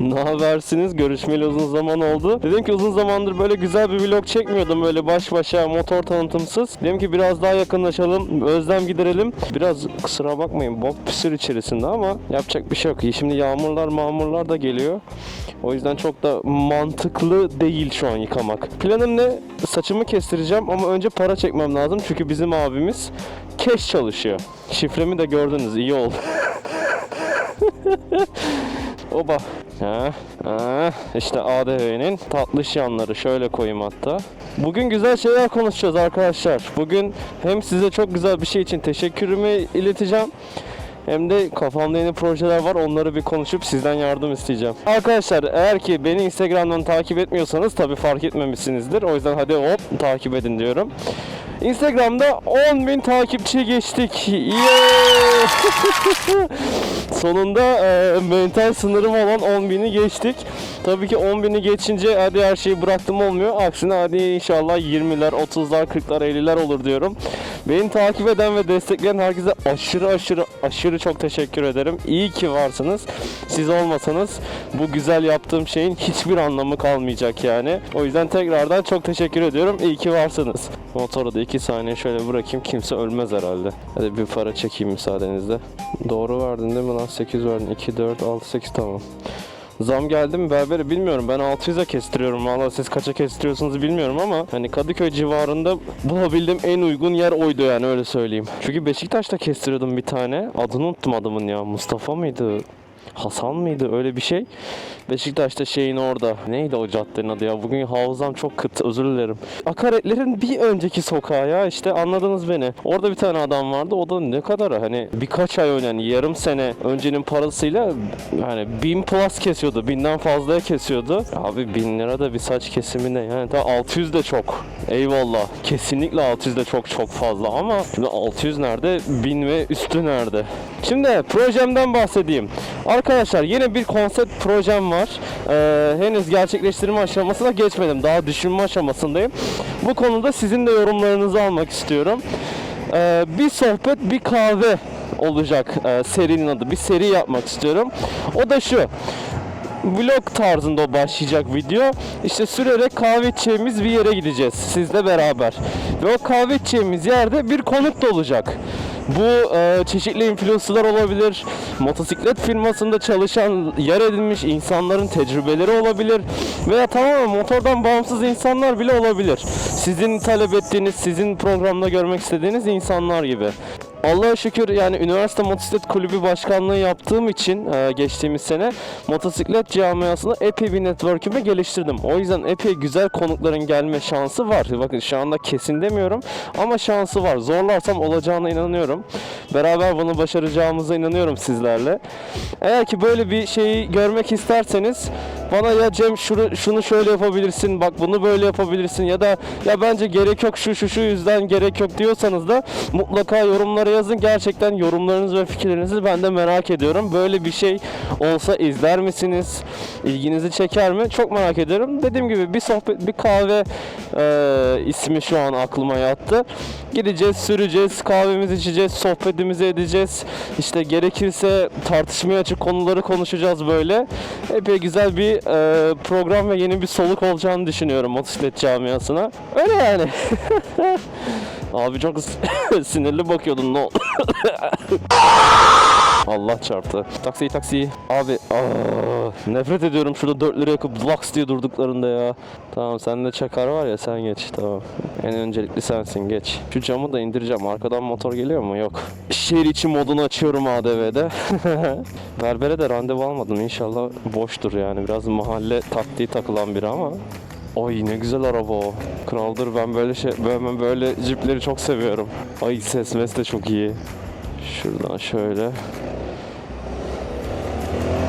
Ne habersiniz? Görüşmeli uzun zaman oldu. Dedim ki uzun zamandır böyle güzel bir vlog çekmiyordum böyle baş başa motor tanıtımsız. Dedim ki biraz daha yakınlaşalım, özlem giderelim. Biraz kusura bakmayın bok püsür içerisinde ama yapacak bir şey yok. Şimdi yağmurlar mağmurlar da geliyor. O yüzden çok da mantıklı değil şu an yıkamak. Planım ne? Saçımı kestireceğim ama önce para çekmem lazım. Çünkü bizim abimiz keş çalışıyor. Şifremi de gördünüz iyi oldu. Oba. Ha, ha, işte ADV'nin tatlış yanları şöyle koyayım hatta. Bugün güzel şeyler konuşacağız arkadaşlar. Bugün hem size çok güzel bir şey için teşekkürümü ileteceğim. Hem de kafamda yeni projeler var. Onları bir konuşup sizden yardım isteyeceğim. Arkadaşlar eğer ki beni Instagram'dan takip etmiyorsanız tabii fark etmemişsinizdir. O yüzden hadi hop takip edin diyorum. Instagram'da 10.000 takipçi geçtik. Yeah! Sonunda e, mental sınırım olan 10.000'i geçtik. Tabii ki 10.000'i geçince hadi her şeyi bıraktım olmuyor. Aksine hadi inşallah 20'ler, 30'lar, 40'lar, 50'ler olur diyorum. Beni takip eden ve destekleyen herkese aşırı aşırı aşırı çok teşekkür ederim. İyi ki varsınız. Siz olmasanız bu güzel yaptığım şeyin hiçbir anlamı kalmayacak yani. O yüzden tekrardan çok teşekkür ediyorum. İyi ki varsınız. Motoru da 2 saniye şöyle bırakayım. Kimse ölmez herhalde. Hadi bir para çekeyim müsaadenizle. Doğru verdin değil mi lan? 8 verdin. 2, 4, 6, 8 tamam. Zam geldi mi berbere bilmiyorum. Ben 600'e kestiriyorum. Valla siz kaça kestiriyorsunuz bilmiyorum ama hani Kadıköy civarında bulabildiğim en uygun yer oydu yani öyle söyleyeyim. Çünkü Beşiktaş'ta kestiriyordum bir tane. Adını unuttum adamın ya. Mustafa mıydı? Hasan mıydı öyle bir şey. Beşiktaş'ta şeyin orada. Neydi o caddenin adı ya? Bugün hafızam çok kıt özür dilerim. Akaretlerin bir önceki sokağı ya işte anladınız beni. Orada bir tane adam vardı. O da ne kadar hani birkaç ay önce yani yarım sene öncenin parasıyla hani bin plus kesiyordu. Binden fazlaya kesiyordu. Abi bin lira da bir saç kesimi ne yani ta 600 de çok. Eyvallah. Kesinlikle 600 de çok çok fazla ama şimdi 600 nerede? 1000 ve üstü nerede? Şimdi projemden bahsedeyim. Arkadaşlar yine bir konsept projem var. Ee, henüz gerçekleştirme aşamasına geçmedim. Daha düşünme aşamasındayım. Bu konuda sizin de yorumlarınızı almak istiyorum. Ee, bir sohbet, bir kahve olacak e, serinin adı. Bir seri yapmak istiyorum. O da şu vlog tarzında başlayacak video. İşte sürerek kahve içeceğimiz bir yere gideceğiz sizle beraber. Ve o kahve içeceğimiz yerde bir konuk da olacak. Bu e, çeşitli influencerlar olabilir, motosiklet firmasında çalışan, yer edinmiş insanların tecrübeleri olabilir veya tamamen motordan bağımsız insanlar bile olabilir. Sizin talep ettiğiniz, sizin programda görmek istediğiniz insanlar gibi. Allah'a şükür yani üniversite motosiklet kulübü başkanlığı yaptığım için e, geçtiğimiz sene motosiklet camiasında epey bir network'ümü geliştirdim. O yüzden epey güzel konukların gelme şansı var. Bakın şu anda kesin demiyorum ama şansı var. Zorlarsam olacağına inanıyorum. Beraber bunu başaracağımıza inanıyorum sizlerle. Eğer ki böyle bir şeyi görmek isterseniz bana ya Cem şunu, şunu şöyle yapabilirsin bak bunu böyle yapabilirsin ya da ya bence gerek yok şu şu şu yüzden gerek yok diyorsanız da mutlaka yorumlara yazın. Gerçekten yorumlarınız ve fikirlerinizi ben de merak ediyorum. Böyle bir şey olsa izler misiniz? İlginizi çeker mi? Çok merak ediyorum. Dediğim gibi bir sohbet, bir kahve e, ismi şu an aklıma yattı. Gideceğiz, süreceğiz, kahvemizi içeceğiz, sohbetimizi edeceğiz. İşte gerekirse tartışmaya açık konuları konuşacağız böyle. Epey güzel bir e, program ve yeni bir soluk olacağını düşünüyorum motosiklet camiasına. Öyle yani. Abi çok sinirli bakıyordun ne oldu? Allah çarptı. Taksi taksi. Abi aa, nefret ediyorum şurada 4 lira yakıp laks diye durduklarında ya. Tamam sende çakar var ya sen geç tamam. En öncelikli sensin geç. Şu camı da indireceğim. Arkadan motor geliyor mu? Yok. Şehir içi modunu açıyorum ADV'de. Berbere de randevu almadım. İnşallah boştur yani. Biraz mahalle taktiği takılan biri ama. Ay ne güzel araba o. Kraldır ben böyle şey ben ben böyle jipleri çok seviyorum. Ay ses mes de çok iyi. Şuradan şöyle.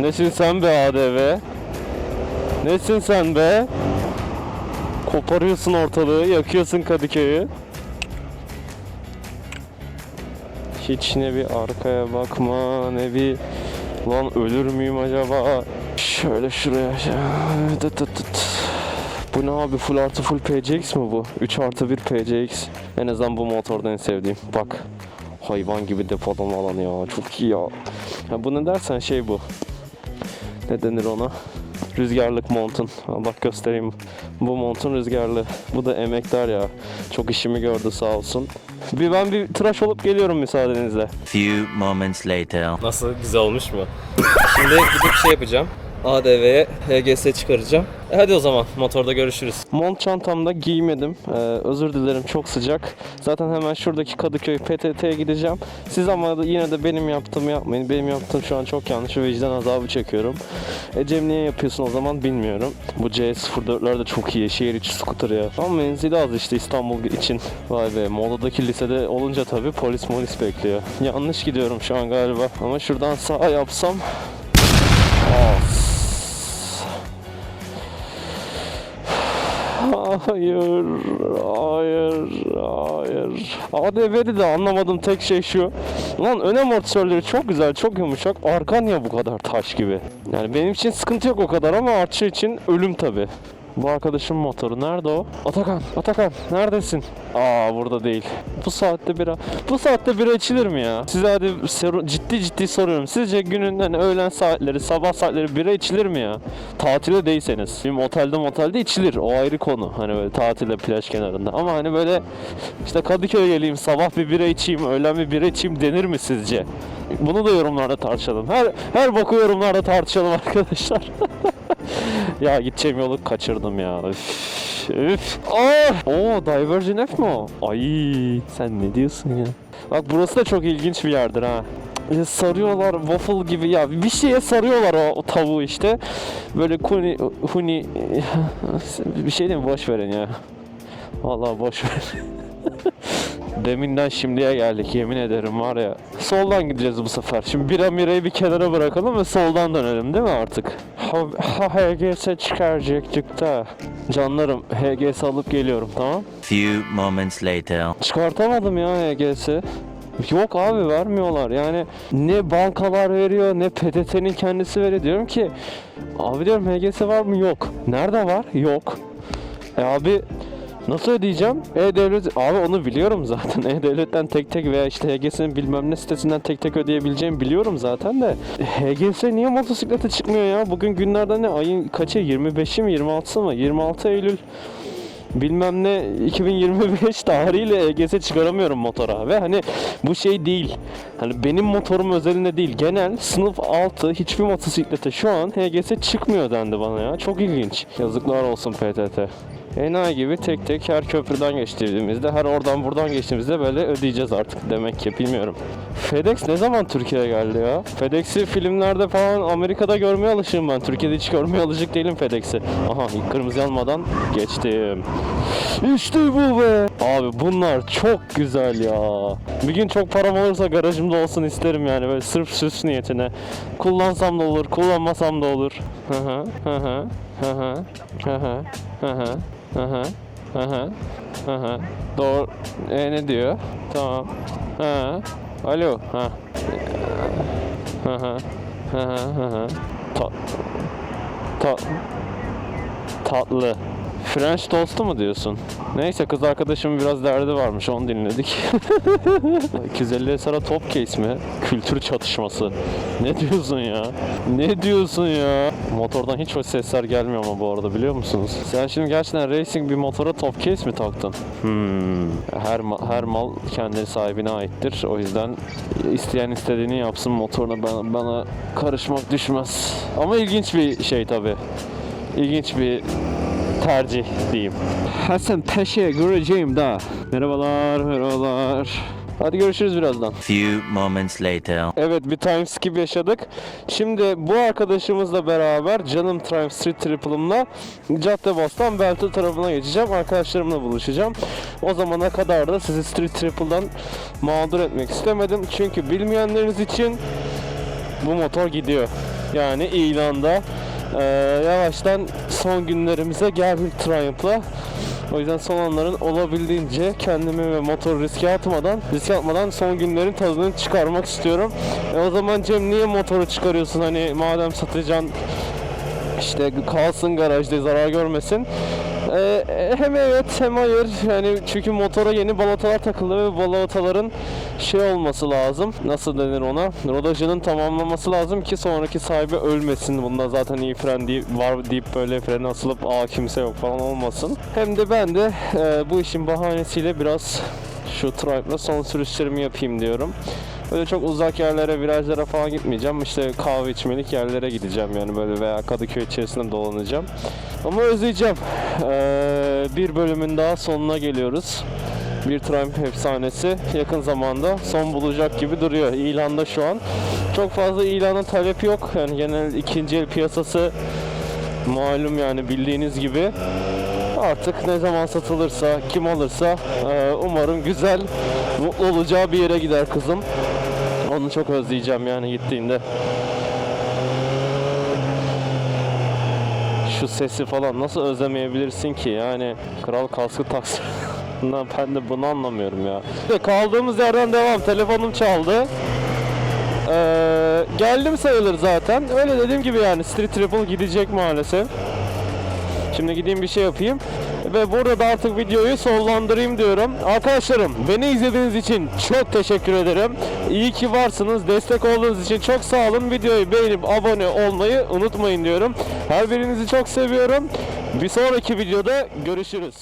Nesin sen be ADV? Nesin sen be? Koparıyorsun ortalığı, yakıyorsun Kadıköy'ü. Hiç ne bir arkaya bakma, ne bir lan ölür müyüm acaba? Şöyle şuraya. Tıt tıt tıt. Bu ne abi full artı full PCX mi bu? 3 artı 1 PCX. En azından bu motorda en sevdiğim. Bak. Hayvan gibi depolama alanı ya. Çok iyi ya. Ha, bu ne dersen şey bu. ne denir ona? Rüzgarlık montun. Ha, Bak göstereyim. Bu montun rüzgarlı. Bu da emektar ya. Çok işimi gördü sağ olsun. Bir ben bir tıraş olup geliyorum müsaadenizle. Few moments later. Nasıl? Güzel olmuş mu? Şimdi gidip şey yapacağım. ADV'ye HGS çıkaracağım. E hadi o zaman motorda görüşürüz. Mont çantamda giymedim. Ee, özür dilerim çok sıcak. Zaten hemen şuradaki Kadıköy PTT'ye gideceğim. Siz ama yine de benim yaptığımı yapmayın. Benim yaptığım şu an çok yanlış vicdan azabı çekiyorum. E Cem niye yapıyorsun o zaman bilmiyorum. Bu C04'ler de çok iyi. Şehir içi scooter ya. Ama menzili az işte İstanbul için. Vay be Muğla'daki lisede olunca tabii polis molis bekliyor. Yanlış gidiyorum şu an galiba. Ama şuradan sağ yapsam Of. Hayır, hayır, hayır. ADV'de de anlamadığım tek şey şu. Lan ön amortisörleri çok güzel, çok yumuşak. Arka niye bu kadar taş gibi? Yani benim için sıkıntı yok o kadar ama artçı için ölüm tabi. Bu arkadaşım motoru nerede o? Atakan, Atakan neredesin? Aa burada değil. Bu saatte bira. Bu saatte bira içilir mi ya? Size hadi ciddi ciddi soruyorum. Sizce günün hani öğlen saatleri, sabah saatleri bira içilir mi ya? Tatile değilseniz. Şimdi otelde motelde içilir. O ayrı konu. Hani böyle tatilde plaj kenarında. Ama hani böyle işte Kadıköy'e geleyim sabah bir bira içeyim, öğlen bir bira içeyim denir mi sizce? Bunu da yorumlarda tartışalım. Her her boku yorumlarda tartışalım arkadaşlar. Ya gideceğim yolu kaçırdım ya. Üf. Üf. Ah! Oo, Divergent F mi o? Ay, sen ne diyorsun ya? Bak burası da çok ilginç bir yerdir ha. Sarıyorlar waffle gibi ya bir şeye sarıyorlar o, o tavuğu işte. Böyle kuni huni bir şey değil mi boş verin ya. Vallahi boş ver. Deminden şimdiye geldik yemin ederim var ya. Soldan gideceğiz bu sefer. Şimdi bira mirayı bir kenara bırakalım ve soldan dönelim değil mi artık? Ha, ha HGS çıkaracaktık da. Canlarım HGS alıp geliyorum tamam? Few moments later. Çıkartamadım ya HGS'i. Yok abi vermiyorlar yani ne bankalar veriyor ne PTT'nin kendisi veriyor diyorum ki abi diyorum HGS var mı yok nerede var yok e abi nasıl ödeyeceğim? E-devlet abi onu biliyorum zaten. E-devletten tek tek veya işte HGS'nin bilmem ne sitesinden tek tek ödeyebileceğimi biliyorum zaten de. HGS niye motosiklete çıkmıyor ya? Bugün günlerden ne? Ayın kaçı? 25'i mi? 26'sı mı? 26 Eylül. Bilmem ne 2025 tarihiyle EGS çıkaramıyorum motora. Ve hani bu şey değil. Hani benim motorum özelinde değil. Genel sınıf 6 hiçbir motosiklete şu an HGS çıkmıyor dendi bana ya. Çok ilginç. Yazıklar olsun PTT. Enayi gibi tek tek her köprüden geçtiğimizde, her oradan buradan geçtiğimizde böyle ödeyeceğiz artık demek ki bilmiyorum. FedEx ne zaman Türkiye'ye geldi ya? FedEx'i filmlerde falan Amerika'da görmeye alışığım ben. Türkiye'de hiç görmeye alışık değilim FedEx'i. Aha kırmızı yanmadan geçtim. İşte bu be. Abi bunlar çok güzel ya. Bir gün çok param olursa garajımda olsun isterim yani böyle sırf süs niyetine. Kullansam da olur, kullanmasam da olur. Hı hı hı hı hı hı hı hı hı hı hı hı hı hı hı hı Doğru. E ne diyor? Tamam. Ha. Alo. Ha. Hı hı hı hı hı hı. Ta ta tatlı. French toast'u mu diyorsun? Neyse kız arkadaşımın biraz derdi varmış onu dinledik. 250 SR'a top case mi? Kültür çatışması. Ne diyorsun ya? Ne diyorsun ya? Motordan hiç hoş sesler gelmiyor ama bu arada biliyor musunuz? Sen şimdi gerçekten racing bir motora top case mi taktın? Hmm. Her, ma- her mal kendi sahibine aittir. O yüzden isteyen istediğini yapsın motoruna bana, bana karışmak düşmez. Ama ilginç bir şey tabi. İlginç bir tercih diyeyim. Hasan Paşa'ya göreceğim da. Merhabalar, merhabalar. Hadi görüşürüz birazdan. Few moments later. Evet bir time skip yaşadık. Şimdi bu arkadaşımızla beraber canım Triumph Street Triple'ımla Caddebostan Beltü tarafına geçeceğim. Arkadaşlarımla buluşacağım. O zamana kadar da sizi Street Triple'dan mağdur etmek istemedim. Çünkü bilmeyenleriniz için bu motor gidiyor. Yani ilanda eee, yavaştan son günlerimize geldik Triumph'la. O yüzden son anların olabildiğince kendimi ve motoru riske atmadan, riske atmadan son günlerin tadını çıkarmak istiyorum. E o zaman Cem niye motoru çıkarıyorsun hani madem satacaksın işte kalsın garajda zarar görmesin. Ee, hem evet hem hayır yani çünkü motora yeni balatalar takıldı ve balataların şey olması lazım. Nasıl denir ona? Rodajının tamamlaması lazım ki sonraki sahibi ölmesin. Bunda zaten iyi fren deyip, var deyip böyle freni asılıp aa kimse yok falan olmasın. Hem de ben de e, bu işin bahanesiyle biraz şu Tribe'la son sürüşlerimi yapayım diyorum. Böyle çok uzak yerlere, virajlara falan gitmeyeceğim. İşte kahve içmelik yerlere gideceğim yani böyle veya Kadıköy içerisinde dolanacağım. Ama özleyeceğim. Ee, bir bölümün daha sonuna geliyoruz. Bir Triumph efsanesi yakın zamanda son bulacak gibi duruyor. İlanda şu an. Çok fazla ilana talep yok. Yani genel ikinci el piyasası malum yani bildiğiniz gibi. Artık ne zaman satılırsa, kim alırsa e, umarım güzel, mutlu olacağı bir yere gider kızım. Onu çok özleyeceğim yani gittiğinde. Şu sesi falan nasıl özlemeyebilirsin ki yani kral kaskı taksın. ben de bunu anlamıyorum ya. İşte Kaldığımız yerden devam. Telefonum çaldı. Ee, geldim sayılır zaten. Öyle dediğim gibi yani Street Triple gidecek maalesef. Şimdi gideyim bir şey yapayım. Ve burada da artık videoyu sonlandırayım diyorum. Arkadaşlarım beni izlediğiniz için çok teşekkür ederim. İyi ki varsınız. Destek olduğunuz için çok sağ olun. Videoyu beğenip abone olmayı unutmayın diyorum. Her birinizi çok seviyorum. Bir sonraki videoda görüşürüz.